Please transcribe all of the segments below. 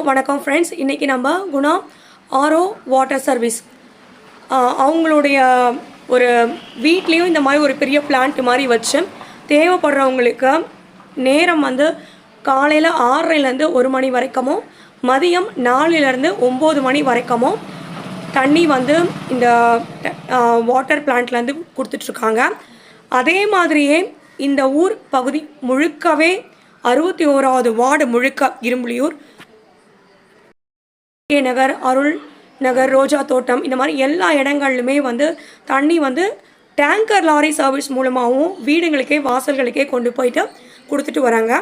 வணக்கம் ஃப்ரெண்ட்ஸ் இன்றைக்கி நம்ம குணா ஆரோ வாட்டர் சர்வீஸ் அவங்களுடைய ஒரு வீட்லேயும் இந்த மாதிரி ஒரு பெரிய பிளான்ட் மாதிரி வச்சு தேவைப்படுறவங்களுக்கு நேரம் வந்து காலையில் ஆறரைலேருந்து ஒரு மணி வரைக்கமும் மதியம் நாலுலேருந்து ஒம்பது மணி வரைக்கமும் தண்ணி வந்து இந்த வாட்டர் பிளான்ட்லேருந்து கொடுத்துட்ருக்காங்க அதே மாதிரியே இந்த ஊர் பகுதி முழுக்கவே அறுபத்தி ஓராவது வார்டு முழுக்க இரும்புலியூர் கே நகர் அருள் நகர் ரோஜா தோட்டம் இந்த மாதிரி எல்லா இடங்கள்லுமே வந்து தண்ணி வந்து டேங்கர் லாரி சர்வீஸ் மூலமாகவும் வீடுங்களுக்கே வாசல்களுக்கே கொண்டு போயிட்டு கொடுத்துட்டு வராங்க.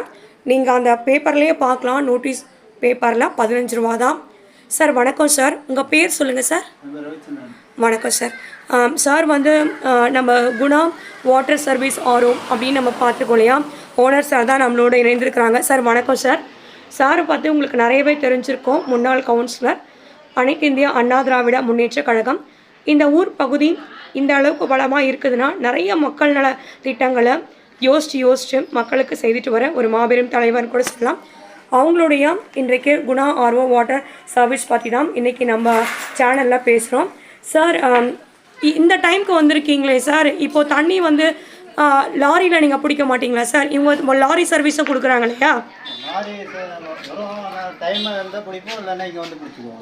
நீங்கள் அந்த பேப்பர்லேயே பார்க்கலாம். நோட்டீஸ் பேப்பரில் பதினஞ்சு ரூபா தான். சார் வணக்கம் சார் உங்கள் பேர் சொல்லுங்கள் சார் வணக்கம் சார் சார் வந்து நம்ம குணா வாட்டர் சர்வீஸ் ஆரோ அப்படின்னு நம்ம பார்த்துக்கோ இல்லையா? ஓனர் சார் தான் நம்மளோட இணைந்திருக்கிறாங்க. சார் வணக்கம் சார் சாரை பார்த்து உங்களுக்கு நிறையவே தெரிஞ்சிருக்கோம். முன்னாள் கவுன்சிலர் அனைத்து இந்திய அண்ணா திராவிட முன்னேற்ற கழகம். இந்த ஊர் பகுதி இந்த அளவுக்கு வளமாக இருக்குதுன்னா நிறைய மக்கள் நல திட்டங்களை யோசிச்சு யோசிச்சு மக்களுக்கு செய்துட்டு வர ஒரு மாபெரும் தலைவர்னு கூட சொல்லலாம். அவங்களுடைய இன்றைக்கு குணா ஆர்வோ வாட்டர் சர்வீஸ் பற்றி தான் இன்றைக்கி நம்ம சேனலில் பேசுகிறோம் சார் இந்த டைம்க்கு வந்திருக்கீங்களே சார்? இப்போது தண்ணி வந்து லாரியில் நீங்கள் பிடிக்க மாட்டிங்களா சார்? இவங்க லாரி சர்வீஸும் கொடுக்குறாங்க இல்லையா?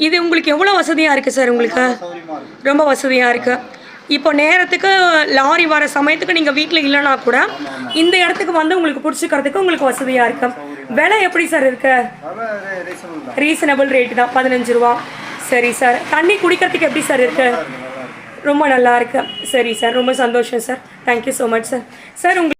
இது உங்களுக்கு எவ்வளோ வசதியாக இருக்குது சார் உங்களுக்கு? இருக்கும் ரொம்ப வசதியாக இருக்குது இப்போ நேரத்துக்கு லாரி வர சமயத்துக்கு நீங்கள் வீட்டில் இல்லைனா கூட இந்த இடத்துக்கு வந்து உங்களுக்கு பிடிச்சிக்கிறதுக்கு உங்களுக்கு வசதியாக இருக்கு. விலை எப்படி சார் இருக்கு? ரீசனபிள் ரேட்டு தான். பதினஞ்சு ரூபா. சரி சார். தண்ணி குடிக்கிறதுக்கு எப்படி சார் இருக்கு? இருக்கும் ரொம்ப நல்லா இருக்கு. சரி சார். ரொம்ப சந்தோஷம் sir. Thank you so much sir sir உங்களுக்கு